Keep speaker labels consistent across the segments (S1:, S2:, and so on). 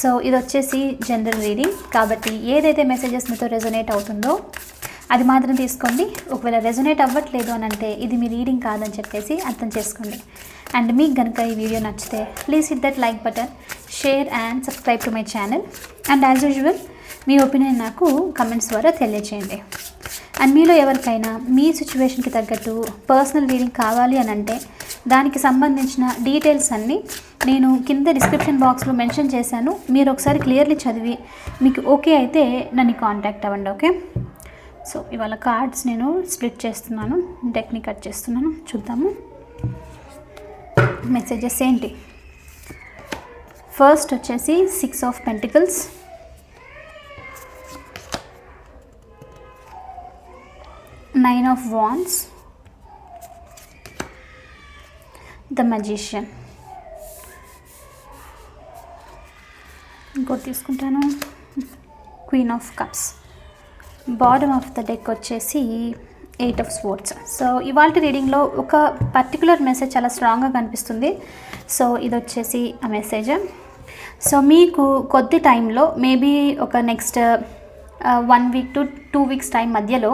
S1: So ఇది వచ్చేసి general reading కాబట్టి ఏదైతే మెసేజెస్ మీతో రెజొనేట్ అవుతుందో అది మాత్రం తీసుకోండి. ఒకవేళ రెజొనేట్ అవ్వట్లేదు అని అంటే ఇది మీ రీడింగ్ కాదని చెప్పేసి అర్థం చేసుకోండి. అండ్ మీకు కనుక ఈ వీడియో నచ్చితే please hit that like button share and subscribe to my channel and as usual me opinion నాకు కమెంట్స్ ద్వారా తెలియచేయండి. అండ్ మీలో ఎవరికైనా మీ సిచ్యువేషన్కి తగ్గట్టు పర్సనల్ రీడింగ్ కావాలి అని అంటే దానికి సంబంధించిన డీటెయిల్స్ అన్నీ నేను కింద డిస్క్రిప్షన్ బాక్స్లో మెన్షన్ చేశాను. మీరు ఒకసారి క్లియర్లీ చదివి మీకు ఓకే అయితే నన్ను కాంటాక్ట్ అవ్వండి ఓకే సో ఇవాళ కార్డ్స్ నేను స్ప్లిట్ చేస్తున్నాను. డెక్ని కట్ చేస్తున్నాను. చూద్దాము. మెసేజెస్ ఏంటి? ఫస్ట్ వచ్చేసి six of pentacles nine of wands the magician. ఇంకోటి తీసుకుంటాను. Queen of cups bottom of the deck వచ్చేసి ఎయిట్ ఆఫ్ స్పోర్ట్స్ సో ఇవాళ రీడింగ్లో ఒక పర్టికులర్ మెసేజ్ చాలా స్ట్రాంగ్గా కనిపిస్తుంది. సో ఇది వచ్చేసి ఆ మెసేజ్ సో మీకు కొద్ది టైంలో మేబీ ఒక next one week to two weeks time మధ్యలో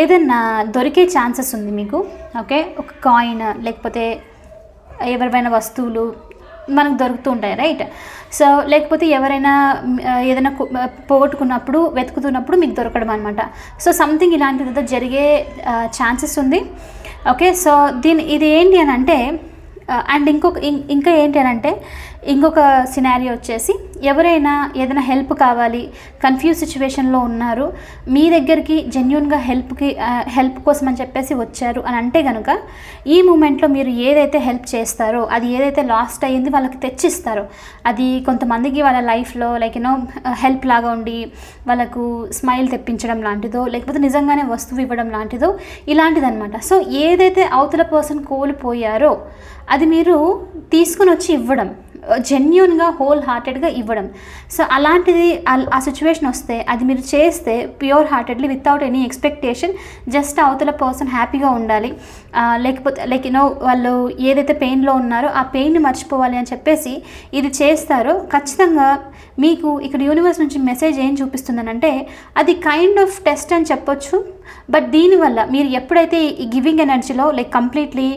S1: ఏదైనా దొరికే ఛాన్సెస్ ఉంది మీకు. ఓకే ఒక కాయిన్ లేకపోతే ఎవరివైనా వస్తువులు మనకు దొరుకుతూ ఉంటాయి రైట్ సో లేకపోతే ఎవరైనా ఏదైనా పోగొట్టుకున్నప్పుడు వెతుకుతున్నప్పుడు మీకు దొరకడం అనమాట సో సంథింగ్ ఇలాంటిది జరిగే ఛాన్సెస్ ఉంది. ఓకే సో దీని ఇది ఏంటి అని అంటే అండ్ ఇంకొక ఇం- ఇంకా ఏంటి అని అంటే ఇంకొక సినారియో వచ్చేసి ఎవరైనా ఏదైనా హెల్ప్ కావాలి కన్ఫ్యూజ్ సిచ్యువేషన్లో ఉన్నారు మీ దగ్గరికి జెన్యున్గా హెల్ప్కి హెల్ప్ కోసం అని చెప్పేసి వచ్చారు అని అంటే కనుక ఈ మూమెంట్లో మీరు ఏదైతే హెల్ప్ చేస్తారో అది ఏదైతే లాస్ట్ అయ్యింది వాళ్ళకి తెచ్చిస్తారో అది కొంతమందికి వాళ్ళ లైఫ్లో లైక్ యూనో హెల్ప్ లాగా ఉండి వాళ్ళకు స్మైల్ తెప్పించడం లాంటిదో లేకపోతే నిజంగానే వస్తువు ఇవ్వడం లాంటిదో ఇలాంటిదన్నమాట. సో ఏదైతే అవతల పర్సన్ కోల్పోయారో అది మీరు తీసుకుని వచ్చి ఇవ్వడం జెన్యున్గా హోల్ హార్టెడ్గా ఇవ్వడం. సో అలాంటిది ఆ- ఆ సిచ్యువేషన్ వస్తే అది మీరు చేస్తే pure heartedly without any expectation just అవతల పర్సన్ హ్యాపీగా ఉండాలి. లేకపోతే లైక్ యూనో వాళ్ళు ఏదైతే పెయిన్లో ఉన్నారో ఆ పెయిన్ని మర్చిపోవాలి అని చెప్పేసి ఇది చేస్తారో ఖచ్చితంగా మీకు ఇక్కడ యూనివర్స్ నుంచి మెసేజ్ ఏం చూపిస్తుందనంటే అది కైండ్ ఆఫ్ టెస్ట్ అని చెప్పొచ్చు. బట్ దీనివల్ల మీరు ఎప్పుడైతే ఈ గివింగ్ ఎనర్జీలో లైక్ కంప్లీట్లీ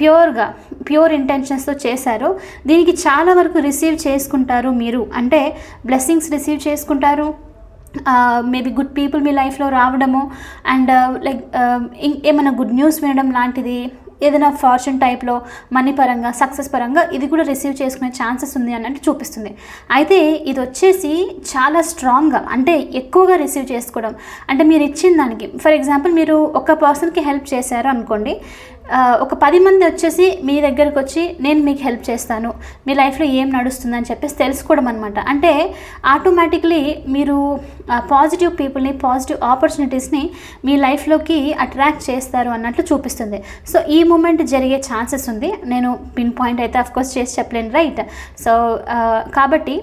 S1: ప్యూర్గా ప్యూర్ ఇంటెన్షన్స్తో చేశారో దీనికి చాలా వరకు రిసీవ్ చేసుకుంటారు మీరు. అంటే బ్లెస్సింగ్స్ రిసీవ్ చేసుకుంటారు. మేబీ గుడ్ పీపుల్ మీ లైఫ్లో రావడము. అండ్ లైక్ ఏమైనా గుడ్ న్యూస్ వినడం లాంటిది ఏదైనా ఫార్చ్యూన్ టైప్లో మనీ పరంగా సక్సెస్ పరంగా ఇది కూడా రిసీవ్ చేసుకునే ఛాన్సెస్ ఉంది అన్నట్టు చూపిస్తుంది. అయితే ఇది వచ్చేసి చాలా స్ట్రాంగ్గా అంటే ఎక్కువగా రిసీవ్ చేసుకోవడం. అంటే మీరు ఇచ్చిన దానికి ఫర్ ఎగ్జాంపుల్ మీరు ఒక పర్సన్కి హెల్ప్ చేశారు అనుకోండి ఒక పది మంది వచ్చేసి మీ దగ్గరకు వచ్చి నేను మీకు హెల్ప్ చేస్తాను. మీ లైఫ్లో ఏం నడుస్తుందని చెప్పేసి తెలుసుకోవడం అనమాట అంటే ఆటోమేటిక్లీ మీరు పాజిటివ్ పీపుల్ని పాజిటివ్ ఆపర్చునిటీస్ని మీ లైఫ్లోకి అట్రాక్ట్ చేస్తారు అన్నట్లు చూపిస్తుంది. సో ఈ మూమెంట్ జరిగే ఛాన్సెస్ ఉంది. నేను పిన్ పాయింట్ అయితే అఫ్కోర్స్ చేసి చెప్పలేను రైట్ సో కాబట్టి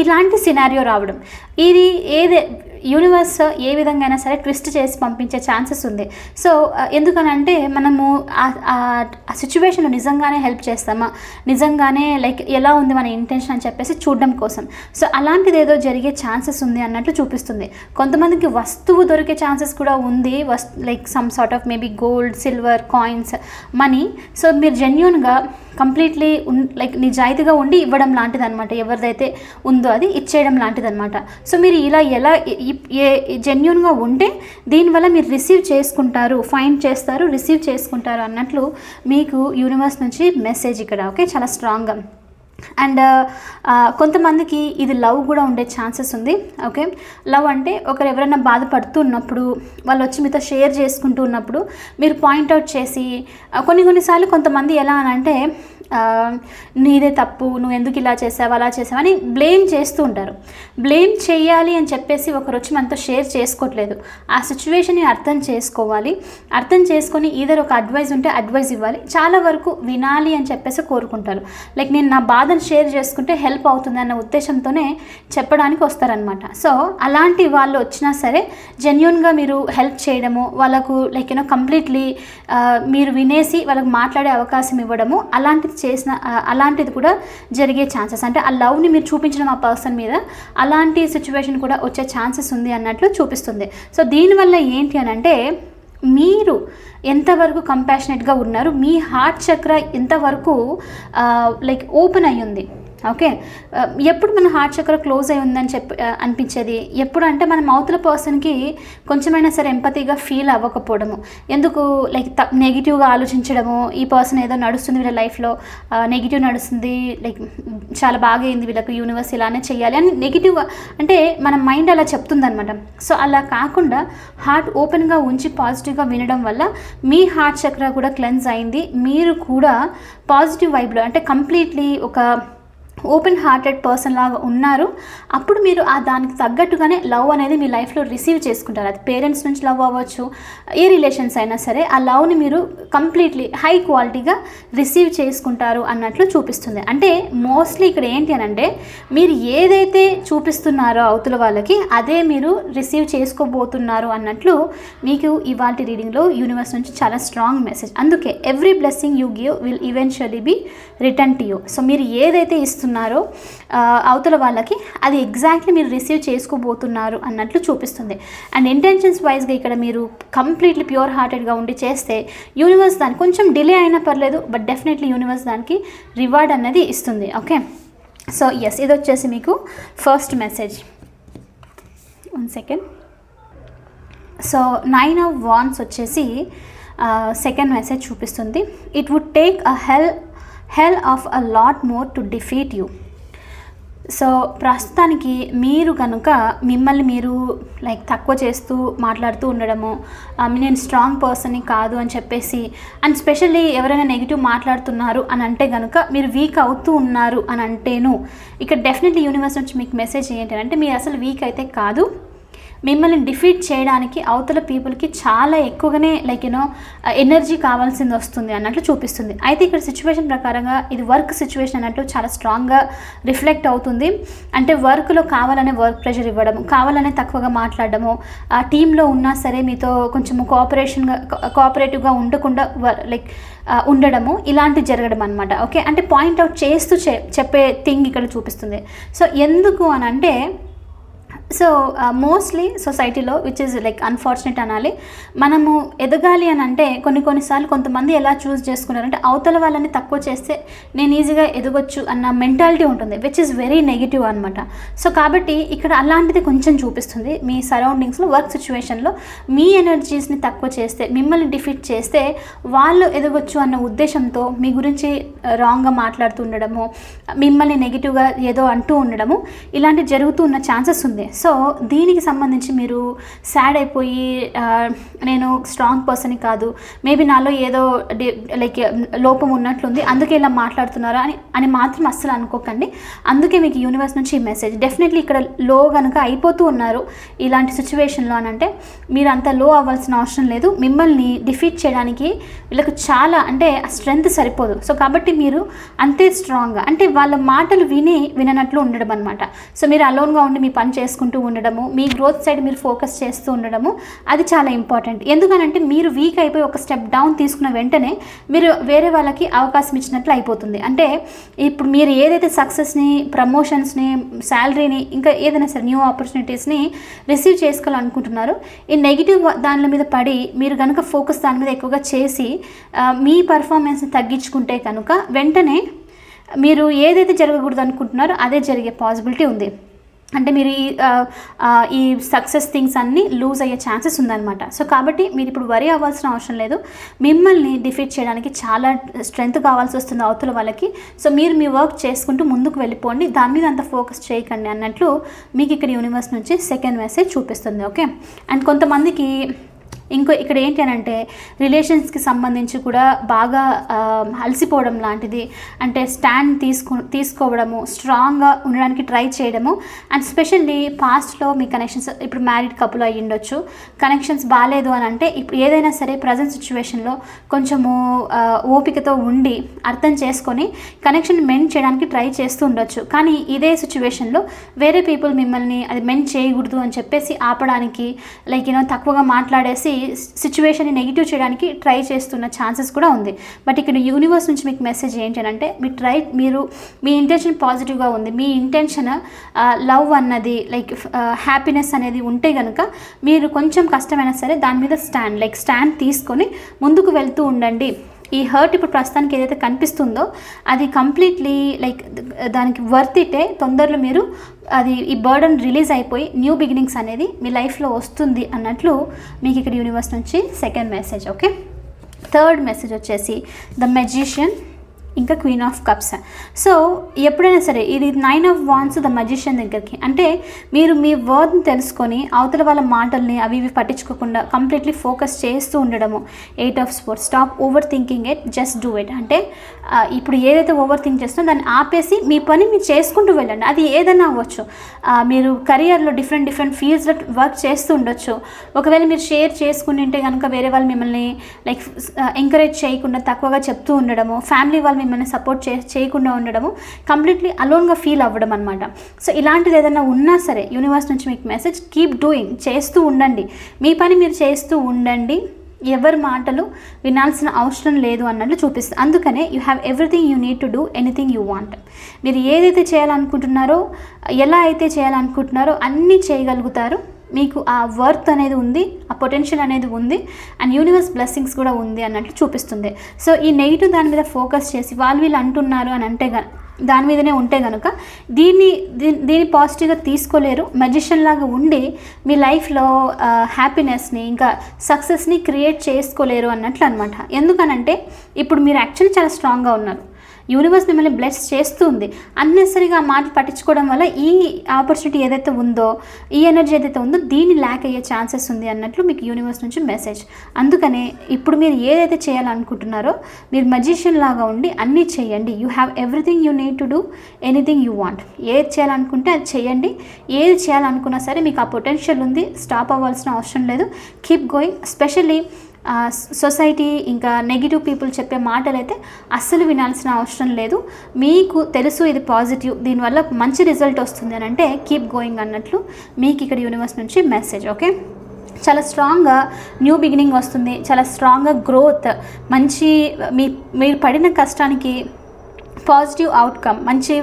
S1: ఇలాంటి సినారియో రావడం. ఇది ఏదే యూనివర్స్ ఏ విధంగా అయినా సరే ట్విస్ట్ చేసి పంపించే ఛాన్సెస్ ఉంది. సో uh, ఎందుకనంటే మనము ఆ- ఆ నిజంగానే హెల్ప్ చేస్తామా? నిజంగానే లైక్ ఎలా ఉంది మన ఇంటెన్షన్ అని చెప్పేసి చూడడం కోసం. సో అలాంటిది ఏదో జరిగే ఛాన్సెస్ ఉంది అన్నట్లు చూపిస్తుంది. కొంతమందికి వస్తువు దొరికే ఛాన్సెస్ కూడా ఉంది. Was like some sort of maybe gold silver coins money so మీరు జెన్యున్గా కంప్లీట్లీ ఉన్ లైక్ నిజాయితీగా ఉండి ఇవ్వడం లాంటిది అనమాట ఎవరిదైతే ఉందో అది ఇచ్చేయడం లాంటిది అనమాట సో మీరు ఇలా ఎలా ఏ జెన్యున్గా ఉంటే దీనివల్ల మీరు రిసీవ్ చేసుకుంటారు ఫైండ్ చేస్తారు రిసీవ్ చేసుకుంటారు అన్నట్లు మీకు యూనివర్స్ నుంచి మెసేజ్ ఇక్కడ ఓకే చాలా స్ట్రాంగ్గా అండ్ uh, uh, కొంతమందికి ఇది లవ్ కూడా ఉండే ఛాన్సెస్ ఉంది ఓకే లవ్ అంటే ఒకరు ఎవరైనా బాధపడుతూ ఉన్నప్పుడు వాళ్ళు వచ్చి మీతో షేర్ చేసుకుంటూ ఉన్నప్పుడు మీరు పాయింట్అవుట్ చేసి uh, కొన్ని కొన్నిసార్లు కొంతమంది ఎలా అని అంటే నీదే తప్పు నువ్వు ఎందుకు ఇలా చేసావు అలా చేసావు అని బ్లేమ్ చేస్తూ ఉంటారు. బ్లేమ్ చేయాలి అని చెప్పేసి ఒకరు వచ్చి మనతో షేర్ చేసుకోవట్లేదు. ఆ సిచ్యువేషన్ని అర్థం చేసుకోవాలి. అర్థం చేసుకొని ఈధర్ ఒక అడ్వైస్ ఉంటే అడ్వైజ్ ఇవ్వాలి. చాలా వరకు వినాలి అని చెప్పేసి కోరుకుంటారు. లైక్ నేను నా బాధను షేర్ చేసుకుంటే హెల్ప్ అవుతుంది అన్న ఉద్దేశంతోనే చెప్పడానికి వస్తారనమాట సో అలాంటి వాళ్ళు వచ్చినా సరే జెన్యున్గా మీరు హెల్ప్ చేయడము వాళ్ళకు లైక్ యూనో కంప్లీట్లీ మీరు వినేసి వాళ్ళకి మాట్లాడే అవకాశం ఇవ్వడము అలాంటిది చేసిన అలాంటిది కూడా జరిగే ఛాన్సెస్. అంటే ఆ లవ్ని మీరు చూపించడం ఆ పర్సన్ మీద అలాంటి సిచ్యువేషన్ కూడా వచ్చే ఛాన్సెస్ ఉంది అన్నట్లు చూపిస్తుంది. సో దీనివల్ల ఏంటి అని అంటే మీరు ఎంతవరకు కంపాషనేట్గా ఉన్నారు మీ హార్ట్ చక్ర ఎంతవరకు లైక్ ఓపెన్ అయ్యింది. ఓకే uh, ఎప్పుడు మన హార్ట్ చక్ర క్లోజ్ అయి ఉందని చెప్పి uh, అనిపించేది? ఎప్పుడు? అంటే మనం అవతల పర్సన్కి కొంచెమైనా సరే ఎంపతిగా ఫీల్ అవ్వకపోవడము. ఎందుకు? లైక్ త నెగిటివ్గా ఆలోచించడము. ఈ పర్సన్ ఏదో నడుస్తుంది వీళ్ళ లైఫ్లో నెగిటివ్ uh, నడుస్తుంది. లైక్ చాలా బాగా అయింది వీళ్ళకి యూనివర్స్ ఇలానే చేయాలి అని నెగిటివ్గా అంటే మన మైండ్ అలా చెప్తుందనమాట సో అలా కాకుండా హార్ట్ ఓపెన్గా ఉంచి పాజిటివ్గా వినడం వల్ల మీ హార్ట్ చక్ర కూడా క్లెన్స్ అయింది. మీరు కూడా పాజిటివ్ వైబ్లో అంటే కంప్లీట్లీ ఒక ఓపెన్ హార్టెడ్ పర్సన్ లాగా ఉన్నారు. అప్పుడు మీరు ఆ దానికి తగ్గట్టుగానే లవ్ అనేది మీ లైఫ్లో రిసీవ్ చేసుకుంటారు. అది పేరెంట్స్ నుంచి లవ్ అవ్వచ్చు ఏ రిలేషన్స్ అయినా సరే ఆ లవ్ని మీరు కంప్లీట్లీ హై క్వాలిటీగా రిసీవ్ చేసుకుంటారు అన్నట్లు చూపిస్తుంది. అంటే మోస్ట్లీ ఇక్కడ ఏంటి అని అంటే మీరు ఏదైతే చూపిస్తున్నారో అవతల వాళ్ళకి అదే మీరు రిసీవ్ చేసుకోబోతున్నారు అన్నట్లు మీకు ఇవాళ రీడింగ్లో యూనివర్స్ నుంచి చాలా స్ట్రాంగ్ మెసేజ్. అందుకే every blessing you give will eventually be return to you. So మీరు ఏదైతే ఇస్తున్నారో ఆ, అవతల వాళ్ళకి అది ఎగ్జాక్ట్లీ మీరు రిసీవ్ చేసుకోబోతున్నారు అన్నట్లు చూపిస్తుంది. అండ్ ఇంటెన్షన్స్ వైజ్గా ఇక్కడ మీరు కంప్లీట్లీ ప్యూర్ హార్టెడ్గా ఉండి చేస్తే యూనివర్స్ దానికి కొంచెం డిలే అయినా పర్లేదు బట్ డెఫినెట్లీ యూనివర్స్ దానికి రివార్డ్ అన్నది ఇస్తుంది. ఓకే సో ఎస్ ఇది వచ్చేసి మీకు first message one second so nine of wands వచ్చేసి సెకండ్ మెసేజ్ చూపిస్తుంది. It would take a hell hell of a lot more to defeat you so ప్రస్తుతానికి మీరు కనుక మిమ్మల్ని మీరు లైక్ తక్కువ చేస్తూ మాట్లాడుతూ ఉండడము నేను స్ట్రాంగ్ పర్సన్ని కాదు అని చెప్పేసి అండ్ స్పెషల్లీ ఎవరైనా నెగిటివ్ మాట్లాడుతున్నారు అని అంటే కనుక మీరు వీక్ అవుతూ ఉన్నారు అని అంటేను ఇక్కడ డెఫినెట్లీ యూనివర్స్ నుంచి మీకు మెసేజ్ ఏంటి అంటే మీరు అసలు వీక్ అయితే కాదు. మిమ్మల్ని డిఫీట్ చేయడానికి అవతల పీపుల్కి చాలా ఎక్కువగానే లైక్ యూనో ఎనర్జీ కావాల్సింది వస్తుంది అన్నట్లు చూపిస్తుంది. అయితే ఇక్కడ సిచ్యువేషన్ ప్రకారంగా ఇది వర్క్ సిచ్యువేషన్ అన్నట్లు చాలా స్ట్రాంగ్గా రిఫ్లెక్ట్ అవుతుంది. అంటే వర్క్లో కావాలనే వర్క్ ప్రెషర్ ఇవ్వడము కావాలనే తక్కువగా మాట్లాడడము ఆ టీంలో ఉన్నా సరే మీతో కొంచెం కోఆపరేషన్గా కోఆపరేటివ్గా ఉండకుండా లైక్ ఉండడము ఇలాంటివి జరగడం అనమాట ఓకే? అంటే పాయింట్అవుట్ చేస్తూ చె చెప్పే థింగ్ ఇక్కడ చూపిస్తుంది. సో ఎందుకు అని అంటే సో మోస్ట్లీ సొసైటీలో విచ్ ఇస్ లైక్ అన్ఫార్చునేట్ అనాలి మనము ఎదగాలి అని అంటే కొన్ని కొన్నిసార్లు కొంతమంది ఎలా చూస్ చేసుకున్నారంటే అవతల వాళ్ళని తక్కువ చేస్తే నేను ఈజీగా ఎదగొచ్చు అన్న మెంటాలిటీ ఉంటుంది విచ్ ఇస్ వెరీ నెగిటివ్ అనమాట సో కాబట్టి ఇక్కడ అలాంటిది కొంచెం చూపిస్తుంది మీ సరౌండింగ్స్లో వర్క్ సిచ్యువేషన్లో మీ ఎనర్జీస్ని తక్కువ చేస్తే మిమ్మల్ని డిఫీట్ చేస్తే వాళ్ళు ఎదగొచ్చు అన్న ఉద్దేశంతో మీ గురించి uh, రాంగ్గా మాట్లాడుతూ ఉండడము మిమ్మల్ని నెగిటివ్గా ఏదో అంటూ ఉండడము ఇలాంటి జరుగుతూ ఉన్న ఛాన్సెస్ ఉంది. సో దీనికి సంబంధించి మీరు సాడ్ అయిపోయి నేను స్ట్రాంగ్ పర్సన్ కాదు. మేబీ నాలో ఏదో లైక్ లోపం ఉన్నట్లుంది. అందుకే ఇలా మాట్లాడుతున్నారా అని అని మాత్రం అస్సలు అనుకోకండి. అందుకే మీకు యూనివర్స్ నుంచి ఈ మెసేజ్ డెఫినెట్లీ ఇక్కడ లో కనుక అయిపోతూ ఉన్నారు ఇలాంటి సిచ్యువేషన్లో అని అంటే మీరు అంత లో అవ్వాల్సిన అవసరం లేదు. మిమ్మల్ని డిఫీట్ చేయడానికి వీళ్ళకు చాలా అంటే స్ట్రెంగ్త్ సరిపోదు. సో కాబట్టి మీరు అంతే స్ట్రాంగ్గా అంటే వాళ్ళ మాటలు విని విననట్లు ఉండడం అనమాట సో మీరు అలోన్గా ఉండి మీ పని చేసుకుంటూ ఉండడము మీ గ్రోత్ సైడ్ మీరు ఫోకస్ చేస్తూ ఉండడము అది చాలా ఇంపార్టెంట్ ఎందుకనంటే మీరు వీక్ అయిపోయి ఒక స్టెప్ డౌన్ తీసుకున్న వెంటనే మీరు వేరే వాళ్ళకి అవకాశం ఇచ్చినట్లు అయిపోతుంది. అంటే ఇప్పుడు మీరు ఏదైతే సక్సెస్ని ప్రమోషన్స్ని శాలరీని ఇంకా ఏదైనా సరే న్యూ ఆపర్చునిటీస్ని రిసీవ్ చేసుకోవాలనుకుంటున్నారు ఈ నెగిటివ్ దానిల మీద పడి మీరు కనుక ఫోకస్ దాని మీద ఎక్కువగా చేసి మీ పర్ఫార్మెన్స్ని తగ్గించుకుంటే కనుక వెంటనే మీరు ఏదైతే జరగకూడదు అనుకుంటున్నారో అదే జరిగే పాసిబిలిటీ ఉంది. అంటే మీరు ఈ ఈ సక్సెస్ థింగ్స్ అన్నీ లూజ్ అయ్యే ఛాన్సెస్ ఉందన్నమాట. సో కాబట్టి మీరు ఇప్పుడు వరి అవ్వాల్సిన అవసరం లేదు. మిమ్మల్ని డిఫీట్ చేయడానికి చాలా స్ట్రెంగ్త్ కావాల్సి వస్తుంది అవతల వాళ్ళకి. సో మీరు మీ వర్క్ చేసుకుంటూ ముందుకు వెళ్ళిపోండి. దాని మీద అంత ఫోకస్ చేయకండి అన్నట్లు మీకు ఇక్కడ యూనివర్స్ నుంచి సెకండ్ మెసేజ్ చూపిస్తుంది ఓకే అండ్ కొంతమందికి ఇంకో ఇక్కడ ఏంటి అని అంటే రిలేషన్స్కి సంబంధించి కూడా బాగా అలసిపోవడం లాంటిది. అంటే స్టాండ్ తీసుకు తీసుకోవడము స్ట్రాంగ్గా ఉండడానికి ట్రై చేయడము. అండ్ స్పెషల్లీ పాస్ట్లో మీ కనెక్షన్స్ ఇప్పుడు మ్యారీడ్ కపుల్ అయ్యి ఉండొచ్చు. కనెక్షన్స్ బాగాలేదు అని అంటే ఇప్పుడు ఏదైనా సరే ప్రజెంట్ సిచ్యువేషన్లో కొంచెము ఓపికతో ఉండి అర్థం చేసుకొని కనెక్షన్ మెండ్ చేయడానికి ట్రై చేస్తూ ఉండొచ్చు. కానీ ఇదే సిచ్యువేషన్లో వేరే పీపుల్ మిమ్మల్ని అది మెండ్ చేయకూడదు అని చెప్పేసి ఆపడానికి లైక్ యూనో తక్కువగా మాట్లాడేసి సిచ్యువేషన్ని నెగిటివ్ చేయడానికి ట్రై చేస్తున్న ఛాన్సెస్ కూడా ఉంది. బట్ ఇక్కడ యూనివర్స్ నుంచి మీకు మెసేజ్ ఏంటి అని అంటే మీ ట్రై మీరు మీ ఇంటెన్షన్ పాజిటివ్గా ఉంది. మీ ఇంటెన్షన్ లవ్ అన్నది లైక్ హ్యాపీనెస్ అనేది ఉంటే కనుక మీరు కొంచెం కష్టమైనా సరే దాని మీద స్టాండ్ లైక్ స్టాండ్ తీసుకొని ముందుకు వెళ్తూ ఉండండి. ఈ హర్ట్ ఇప్పుడు ప్రస్తుతానికి ఏదైతే కనిపిస్తుందో అది కంప్లీట్లీ లైక్ దానికి వర్త్ ఇటే తొందరలో మీరు అది ఈ బర్డన్ రిలీజ్ అయిపోయి న్యూ బిగినింగ్స్ అనేది మీ లైఫ్లో వస్తుంది అన్నట్లు మీకు ఇక్కడ యూనివర్స్ నుంచి second message okay third message వచ్చేసి ద మెజిషియన్ ఇంకా క్వీన్ ఆఫ్ కప్స్ సో ఎప్పుడైనా సరే ఇది nine of wands the magician దగ్గరికి. అంటే మీరు మీ వర్డ్ని తెలుసుకొని అవతల వాళ్ళ మాటల్ని అవి ఇవి పట్టించుకోకుండా కంప్లీట్లీ ఫోకస్ చేస్తూ ఉండడము. Eight of swords stop over thinking it just do it అంటే ఇప్పుడు ఏదైతే ఓవర్ థింక్ చేస్తున్నా దాన్ని ఆపేసి మీ పని మీరు చేసుకుంటూ వెళ్ళండి. అది ఏదైనా అవ్వచ్చు. మీరు కెరియర్లో డిఫరెంట్ డిఫరెంట్ ఫీల్డ్స్లో వర్క్ చేస్తూ ఉండొచ్చు. ఒకవేళ మీరు షేర్ చేసుకుంటుంటే కనుక వేరే వాళ్ళు మిమ్మల్ని లైక్ ఎంకరేజ్ చేయకుండా తక్కువగా చెప్తూ ఉండడము. ఫ్యామిలీ వాళ్ళు మిమ్మల్ని సపోర్ట్ చే చేయకుండా ఉండడము కంప్లీట్లీ అలోన్గా ఫీల్ అవ్వడం అనమాట సో ఇలాంటిది ఏదైనా ఉన్నా సరే యూనివర్స్ నుంచి మీకు మెసేజ్ కీప్ డూయింగ్ చేస్తూ ఉండండి. మీ పని మీరు చేస్తూ ఉండండి. ఎవరి మాటలు వినాల్సిన అవసరం లేదు అన్నట్లు చూపిస్తుంది. అందుకనే you have everything you need to do anything you want మీరు ఏదైతే చేయాలనుకుంటున్నారో ఎలా అయితే చేయాలనుకుంటున్నారో అన్నీ చేయగలుగుతారు. మీకు ఆ వర్త్ అనేది ఉంది ఆ పొటెన్షియల్ అనేది ఉంది అండ్ యూనివర్స్ బ్లెస్సింగ్స్ కూడా ఉంది అన్నట్లు చూపిస్తుంది. సో ఈ నెగిటివ్ దాని మీద ఫోకస్ చేసి వాళ్ళు వీళ్ళు అంటున్నారు అని అంటే గ- దాని మీదనే ఉంటే కనుక దీన్ని దీ- దీన్ని పాజిటివ్గా తీసుకోలేరు. మెజిషియన్ లాగా ఉండి మీ లైఫ్లో హ్యాపీనెస్ని ఇంకా సక్సెస్ని క్రియేట్ చేసుకోలేరు అన్నట్లు అనమాట ఎందుకనంటే ఇప్పుడు మీరు యాక్చువల్లీ చాలా స్ట్రాంగ్గా ఉన్నారు. యూనివర్స్ మిమ్మల్ని బ్లెస్ చేస్తుంది. అన్నెసరిగా ఆ మాటలు పట్టించుకోవడం వల్ల ఈ ఆపర్చునిటీ ఏదైతే ఉందో ఈ ఎనర్జీ ఏదైతే ఉందో దీన్ని ల్యాక్ అయ్యే ఛాన్సెస్ ఉంది అన్నట్లు మీకు యూనివర్స్ నుంచి మెసేజ్ అందుకనే ఇప్పుడు మీరు ఏదైతే చేయాలనుకుంటున్నారో మీరు మజిషియన్ లాగా ఉండి అన్నీ చేయండి. You have everything you need to do anything you want ఏది చేయాలనుకుంటే అది చేయండి. ఏది చేయాలనుకున్నా సరే మీకు ఆ పొటెన్షియల్ ఉంది. స్టాప్ అవ్వాల్సిన అవసరం లేదు. కీప్ గోయింగ్ స్పెషల్లీ సొసైటీ ఇంకా నెగిటివ్ పీపుల్ చెప్పే మాటలు అయితే అస్సలు వినాల్సిన అవసరం లేదు. మీకు తెలుసు ఇది పాజిటివ్ దీనివల్ల మంచి రిజల్ట్ వస్తుంది అని అంటే కీప్ గోయింగ్ అన్నట్లు మీకు ఇక్కడ యూనివర్స్ నుంచి మెసేజ్ ఓకే? చాలా స్ట్రాంగ్గా న్యూ బిగినింగ్ వస్తుంది చాలా స్ట్రాంగ్గా గ్రోత్ మంచి మీ మీరు పడిన కష్టానికి పాజిటివ్ అవుట్కమ్ మంచి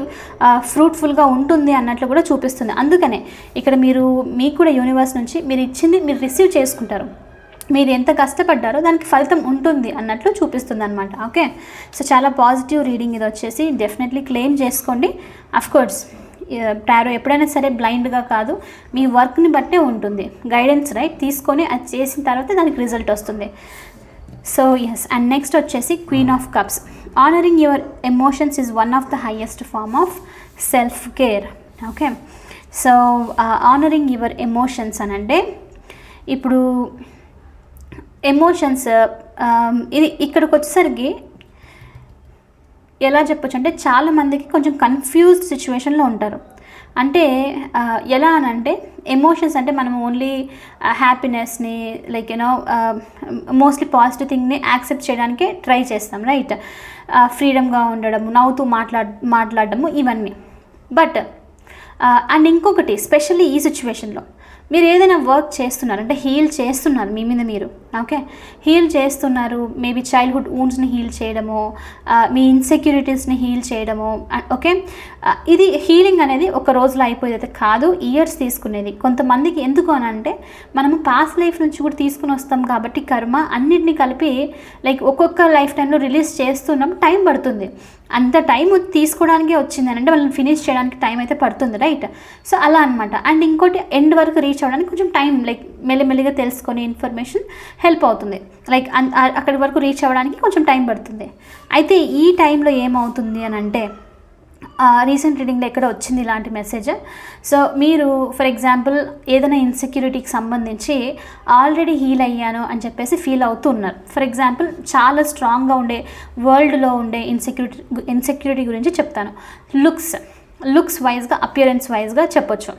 S1: ఫ్రూట్ఫుల్గా ఉంటుంది అన్నట్లు కూడా చూపిస్తుంది. అందుకనే ఇక్కడ మీరు మీకు కూడా యూనివర్స్ నుంచి మీరు ఇచ్చింది మీరు రిసీవ్ చేసుకుంటారు. మీరు ఎంత కష్టపడ్డారో దానికి ఫలితం ఉంటుంది అన్నట్లు చూపిస్తుంది అనమాట ఓకే? సో చాలా పాజిటివ్ రీడింగ్ ఇది వచ్చేసి డెఫినెట్లీ క్లెయిమ్ చేసుకోండి. కోర్స్ టారో ఎప్పుడైనా సరే బ్లైండ్గా కాదు మీ వర్క్ని బట్టే ఉంటుంది. గైడెన్స్ రైట్ తీసుకొని అది చేసిన తర్వాత దానికి రిజల్ట్ వస్తుంది. సో ఎస్ అండ్ నెక్స్ట్ వచ్చేసి queen of cups honouring your emotions is one of the highest form of self care okay so honouring your emotions అని అంటే ఇప్పుడు ఎమోషన్స్ ఇది ఇక్కడికి వచ్చేసరికి ఎలా చెప్పొచ్చు అంటే చాలామందికి కొంచెం కన్ఫ్యూజ్డ్ సిచ్యువేషన్లో ఉంటారు. అంటే ఎలా అని అంటే ఎమోషన్స్ అంటే మనం only హ్యాపీనెస్ని like you know mostly positive థింగ్ని accept చేయడానికే ట్రై చేస్తాం రైట్ ఫ్రీడమ్గా ఉండడము నవ్వుతూ మాట్లాడ మాట్లాడడము ఇవన్నీ. బట్ అండ్ ఇంకొకటి స్పెషల్లీ ఈ సిచ్యువేషన్లో మీరు ఏదైనా వర్క్ చేస్తున్నారు అంటే హీల్ చేస్తున్నారు మీ మీద మీరు. ఓకే హీల్ చేస్తున్నారు. మేబీ చైల్డ్హుడ్ ఊన్స్ని హీల్ చేయడము మీ ఇన్సెక్యూరిటీస్ని హీల్ చేయడము ఓకే ఇది హీలింగ్ అనేది ఒక రోజులో అయిపోయేది అయితే కాదు ఇయర్స్ తీసుకునేది. కొంతమందికి ఎందుకు అని అంటే మనము పాస్ట్ లైఫ్ నుంచి కూడా తీసుకుని వస్తాం కాబట్టి కర్మ అన్నిటిని కలిపి లైక్ ఒక్కొక్క లైఫ్ టైంలో రిలీజ్ చేస్తున్నాం టైం పడుతుంది. అంత టైం తీసుకోవడానికే వచ్చింది అని అంటే వాళ్ళని ఫినిష్ చేయడానికి టైం అయితే పడుతుంది రైట్ సో అలా అనమాట అండ్ ఇంకోటి ఎండ్ వరకు రీచ్ అవ్వడానికి కొంచెం టైం లైక్ మెల్లిమెల్లిగా తెలుసుకొని ఇన్ఫర్మేషన్ హెల్ప్ అవుతుంది. లైక్ అక్కడి వరకు రీచ్ అవ్వడానికి కొంచెం టైం పడుతుంది. అయితే ఈ టైంలో ఏమవుతుంది అని అంటే రీసెంట్ రీడింగ్లో ఎక్కడ వచ్చింది ఇలాంటి మెసేజ్. సో మీరు ఫర్ ఎగ్జాంపుల్ ఏదైనా ఇన్సెక్యూరిటీకి సంబంధించి ఆల్రెడీ హీల్ అయ్యాను అని చెప్పేసి ఫీల్ అవుతూ ఉన్నారు. ఫర్ ఎగ్జాంపుల్ చాలా స్ట్రాంగ్గా ఉండే వరల్డ్లో ఉండే ఇన్సెక్యూరిటీ ఇన్సెక్యూరిటీ గురించి చెప్తాను. లుక్స్. లుక్స్ వైజ్గా అపియరెన్స్ వైజ్గా చెప్పొచ్చు.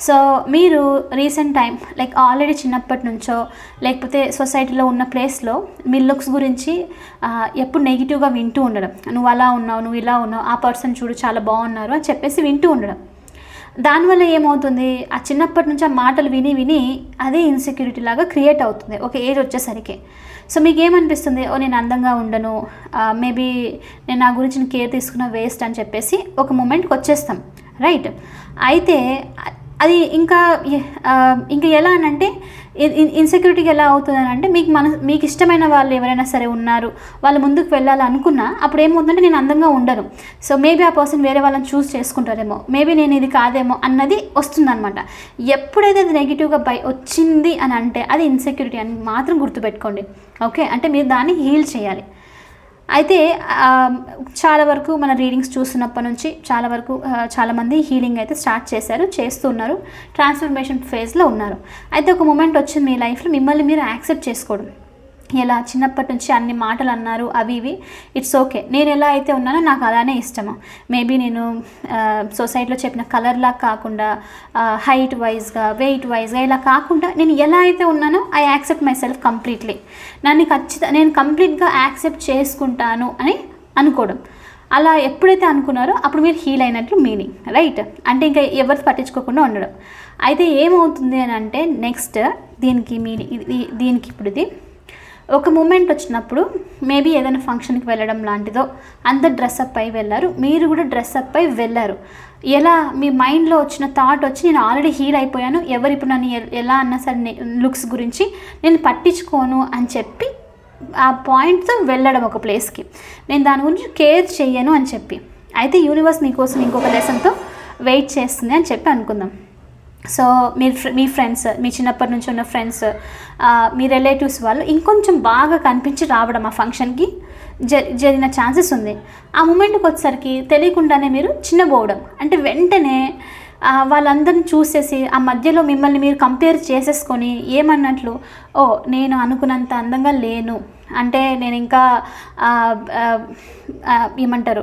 S1: సో మీరు రీసెంట్ టైం లైక్ ఆల్రెడీ చిన్నప్పటి నుంచో లేకపోతే సొసైటీలో ఉన్న ప్లేస్లో మీ లుక్స్ గురించి ఎప్పుడు నెగిటివ్గా వింటూ ఉండడం. నువ్వు అలా ఉన్నావు నువ్వు ఇలా ఉన్నావు ఆ పర్సన్ చూడు చాలా బాగున్నారు అని చెప్పేసి వింటూ ఉండడం. దానివల్ల ఏమవుతుంది? ఆ చిన్నప్పటి నుంచి ఆ మాటలు విని విని అదే ఇన్సెక్యూరిటీ లాగా క్రియేట్ అవుతుంది. ఒక ఏజ్ వచ్చేసరికి. సో మీకు ఏమనిపిస్తుంది ఓ నేను అందంగా ఉండను. మేబీ నేను నా గురించి కేర్ తీసుకున్న వేస్ట్ అని చెప్పేసి ఒక మూమెంట్కి వచ్చేస్తాం. రైట్? అయితే అది ఇంకా ఇంకా ఎలా అని అంటే ఇన్సెక్యూరిటీకి ఎలా అవుతుందని అంటే మీకు మన మీకు ఇష్టమైన వాళ్ళు ఎవరైనా సరే ఉన్నారు వాళ్ళు ముందుకు వెళ్ళాలనుకున్నా అప్పుడు ఏమవుతుందంటే నేను అందంగా ఉండను. సో మేబీ ఆ పర్సన్ వేరే వాళ్ళని చూస్ చేసుకుంటారేమో మేబీ నేను ఇది కాదేమో అన్నది వస్తుందన్నమాట. ఎప్పుడైతే అది నెగిటివ్గా బై వచ్చింది అని అంటే అది ఇన్సెక్యూరిటీ అని మాత్రం గుర్తుపెట్టుకోండి. ఓకే అంటే మీరు దాన్ని హీల్ చేయాలి. అయితే చాలా వరకు మన రీడింగ్స్ చూస్తున్నప్పటి నుంచి చాలా వరకు చాలామంది హీలింగ్ అయితే స్టార్ట్ చేశారు చేస్తున్నారు ట్రాన్స్ఫర్మేషన్ ఫేజ్లో ఉన్నారు. అయితే ఒక మూమెంట్ వచ్చింది మీ లైఫ్లో మిమ్మల్ని మీరు యాక్సెప్ట్ చేసుకోవడం. ఎలా చిన్నప్పటి నుంచి అన్ని మాటలు అన్నారు అవి ఇవి. ఇట్స్ ఓకే నేను ఎలా అయితే ఉన్నానో నాకు అలానే ఇష్టము. మేబీ నేను సొసైటీలో చెప్పిన కలర్లా కాకుండా హైట్ వైజ్గా వెయిట్ వైజ్గా ఇలా కాకుండా నేను ఎలా అయితే ఉన్నానో I accept myself completely నన్ను ఖచ్చితంగా నేను కంప్లీట్గా యాక్సెప్ట్ చేసుకుంటాను అని అనుకోవడం. అలా ఎప్పుడైతే అనుకున్నారో అప్పుడు మీరు హీల్ అయినట్లు మీనింగ్ రైట్ అంటే ఇంకా ఎవరు పట్టించుకోకుండా ఉండడం. అయితే ఏమవుతుంది అని అంటే నెక్స్ట్ దీనికి మీనింగ్ ఇది- దీనికి ఇప్పుడు ఇది ఒక మూమెంట్ వచ్చినప్పుడు మేబీ ఏదైనా ఫంక్షన్కి వెళ్ళడం లాంటిదో అందరు డ్రెస్అప్ అయి వెళ్ళారు. మీరు కూడా డ్రెస్అప్ అయి వెళ్ళారు. ఎలా మీ మైండ్లో వచ్చిన థాట్ వచ్చి నేను ఆల్రెడీ హీల్ అయిపోయాను. ఎవరు ఇప్పుడు నన్ను ఎ- ఎలా అన్నా సరే లుక్స్ గురించి నేను పట్టించుకోను అని చెప్పి ఆ పాయింట్తో వెళ్ళడం ఒక ప్లేస్కి నేను దాని గురించి కేర్ చేయను అని చెప్పి. అయితే యూనివర్స్ మీకోసం ఇంకొక లెసన్తో వెయిట్ చేస్తుంది అని చెప్పి అనుకుందాం. సో మీరు మీ ఫ్రెండ్స్ మీ చిన్నప్పటి నుంచి ఉన్న ఫ్రెండ్స్ మీ రిలేటివ్స్ వాళ్ళు ఇంకొంచెం బాగా కనిపించి రావడం ఆ ఫంక్షన్కి జరి జరిగిన ఛాన్సెస్ ఉంది. ఆ మూమెంట్కి వచ్చేసరికి తెలియకుండానే మీరు చిన్నబోవడం అంటే వెంటనే వాళ్ళందరిని చూసేసి ఆ మధ్యలో మిమ్మల్ని మీరు కంపేర్ చేసేసుకొని ఏమన్నట్లు ఓ నేను అనుకున్నంత అందంగా లేను. అంటే నేను ఇంకా ఏమంటారు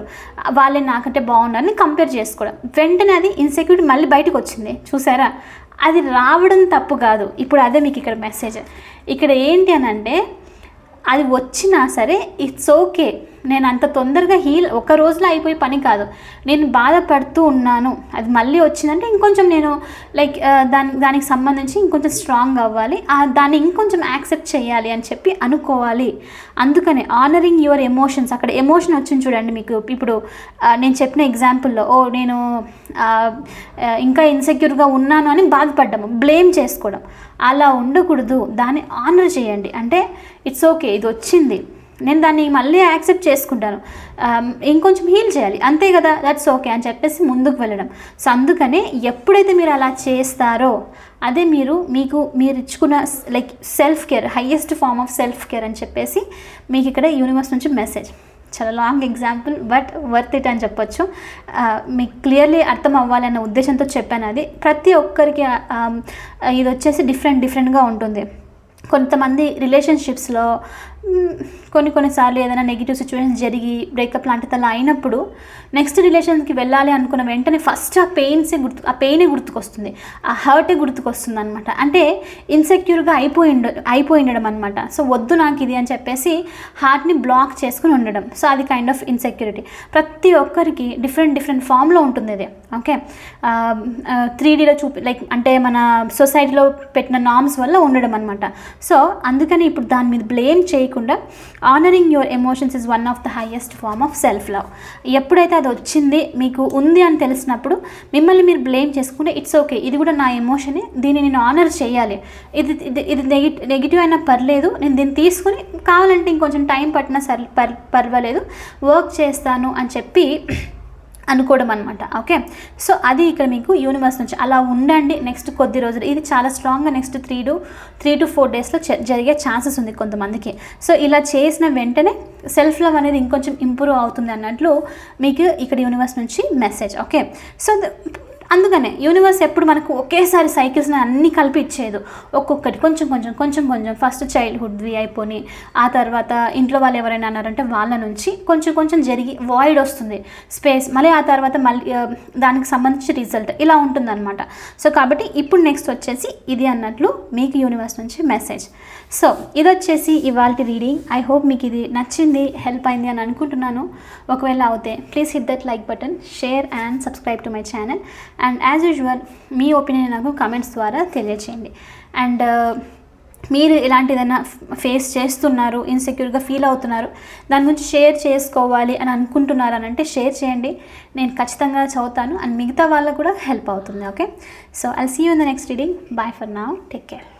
S1: వాళ్ళే నాకంటే బాగున్నారని కంపేర్ చేసుకోవడం. వెంటనే అది ఇన్సెక్యూరిటీ మళ్ళీ బయటకు వచ్చింది. చూసారా? అది రావడం తప్పు కాదు. ఇప్పుడు అదే మీకు ఇక్కడ మెసేజ్ ఇక్కడ ఏంటి అని అంటే అది వచ్చినా సరే ఇట్స్ ఓకే నేను అంత తొందరగా హీల్ ఒక రోజులో అయిపోయే పని కాదు. నేను బాధపడుతూ ఉన్నాను. అది మళ్ళీ వచ్చిందంటే ఇంకొంచెం నేను లైక్ దాని దానికి సంబంధించి ఇంకొంచెం స్ట్రాంగ్ అవ్వాలి. దాన్ని ఇంకొంచెం యాక్సెప్ట్ చేయాలి అని చెప్పి అనుకోవాలి. అందుకనే ఆనరింగ్ యువర్ ఎమోషన్స్ అక్కడ ఎమోషన్ వచ్చింది చూడండి మీకు. ఇప్పుడు నేను చెప్పిన ఎగ్జాంపుల్లో ఓ నేను ఇంకా ఇన్సెక్యూర్గా ఉన్నాను అని బాధపడ్డాము. బ్లేమ్ చేసుకోవడం. అలా ఉండకూడదు. దాన్ని ఆనర్ చేయండి. అంటే ఇట్స్ ఓకే ఇది వచ్చింది. నేను దాన్ని మళ్ళీ యాక్సెప్ట్ చేసుకుంటాను. ఇంకొంచెం హీల్ చేయాలి. అంతే కదా దట్స్ ఓకే అని చెప్పేసి ముందుకు వెళ్ళడం. సో అందుకనే ఎప్పుడైతే మీరు అలా చేస్తారో అదే మీరు మీకు మీరు ఇచ్చుకున్న like self care highest form of self care అని చెప్పేసి మీకు ఇక్కడ యూనివర్స్ నుంచి మెసేజ్ చాలా long example but worth it అని చెప్పొచ్చు. మీకు క్లియర్లీ అర్థం అవ్వాలన్న ఉద్దేశంతో చెప్పాను అది. ప్రతి ఒక్కరికి ఇది వచ్చేసి డిఫరెంట్ డిఫరెంట్గా ఉంటుంది. కొంతమంది రిలేషన్షిప్స్లో కొన్ని కొన్నిసార్లు ఏదైనా నెగిటివ్ సిచ్యువేషన్స్ జరిగి బ్రేకప్ లాంటిది అలా అయినప్పుడు నెక్స్ట్ రిలేషన్కి వెళ్ళాలి అనుకున్న వెంటనే ఫస్ట్ ఆ పెయిన్సే గుర్తు ఆ పెయినే గుర్తుకొస్తుంది. ఆ హర్టే గుర్తుకొస్తుంది అనమాట అంటే ఇన్సెక్యూర్గా అయిపోయి అయిపోయి ఉండడం అనమాట సో వద్దు నాకు ఇది అని చెప్పేసి హార్ట్ని బ్లాక్ చేసుకుని ఉండడం. సో అది కైండ్ ఆఫ్ ఇన్సెక్యూరిటీ ప్రతి ఒక్కరికి డిఫరెంట్ డిఫరెంట్ ఫామ్లో ఉంటుంది ఇది. ఓకే త్రీ డీలో చూపి లైక్ అంటే మన సొసైటీలో పెట్టిన నామ్స్ వల్ల ఉండడం అనమాట సో అందుకని ఇప్పుడు దాని మీద బ్లేమ్ చేయకుండా honouring your emotions is one of the highest form of self love ఎప్పుడైతే అది వచ్చింది మీకు ఉంది అని తెలిసినప్పుడు మిమ్మల్ని మీరు బ్లేమ్ చేసుకుంటే ఇట్స్ ఓకే ఇది కూడా నా ఎమోషనే దీన్ని నేను ఆనర్ చేయాలి. ఇది ఇది ఇది నెగిటివ్ అయినా పర్లేదు నేను దీన్ని తీసుకుని కావాలంటే ఇంకొంచెం టైం పట్టినా సర్ పర్ పర్వాలేదు వర్క్ చేస్తాను అని చెప్పి అనుకోవడం అనమాట ఓకే సో అది ఇక్కడ మీకు యూనివర్స్ నుంచి అలా ఉండండి నెక్స్ట్ కొద్ది రోజులు. ఇది చాలా స్ట్రాంగ్గా next three to three to four డేస్లో జరిగే ఛాన్సెస్ ఉంది కొంతమందికి. సో ఇలా చేసిన వెంటనే సెల్ఫ్ లవ్ అనేది ఇంకొంచెం ఇంప్రూవ్ అవుతుంది అన్నట్లు మీకు ఇక్కడ యూనివర్స్ నుంచి మెసేజ్ ఓకే సో అందుకనే యూనివర్స్ ఎప్పుడు మనకు ఒకేసారి సైకిల్స్ని అన్నీ కలిపి ఇచ్చేది. ఒక్కొక్కటి కొంచెం కొంచెం కొంచెం కొంచెం. ఫస్ట్ చైల్డ్హుడ్వి అయిపోయి ఆ తర్వాత ఇంట్లో వాళ్ళు ఎవరైనా అన్నారంటే వాళ్ళ నుంచి కొంచెం కొంచెం జరిగి వాయిడ్ వస్తుంది. స్పేస్ మళ్ళీ ఆ తర్వాత మళ్ళీ దానికి సంబంధించి రిజల్ట్ ఇలా ఉంటుందన్నమాట. సో కాబట్టి ఇప్పుడు నెక్స్ట్ వచ్చేసి ఇది అన్నట్లు మీకు యూనివర్స్ నుంచి మెసేజ్ సో ఇది వచ్చేసి ఇవాళ రీడింగ్ ఐ హోప్ మీకు ఇది నచ్చింది హెల్ప్ అయింది అని అనుకుంటున్నాను. ఒకవేళ అవుతే please hit that like button share and subscribe to my channel and as usual me opinion నాకు కమెంట్స్ ద్వారా తెలియచేయండి. అండ్ uh, మీరు ఇలాంటి ఏదైనా ఫేస్ చేస్తున్నారు ఇన్సెక్యూర్గా ఫీల్ అవుతున్నారు దాని గురించి షేర్ చేసుకోవాలి అని అనుకుంటున్నారు అని అంటే షేర్ చేయండి. నేను ఖచ్చితంగా చదువుతాను. అండ్ మిగతా వాళ్ళకు కూడా హెల్ప్ అవుతుంది okay so I see you in the next reading bye for now take care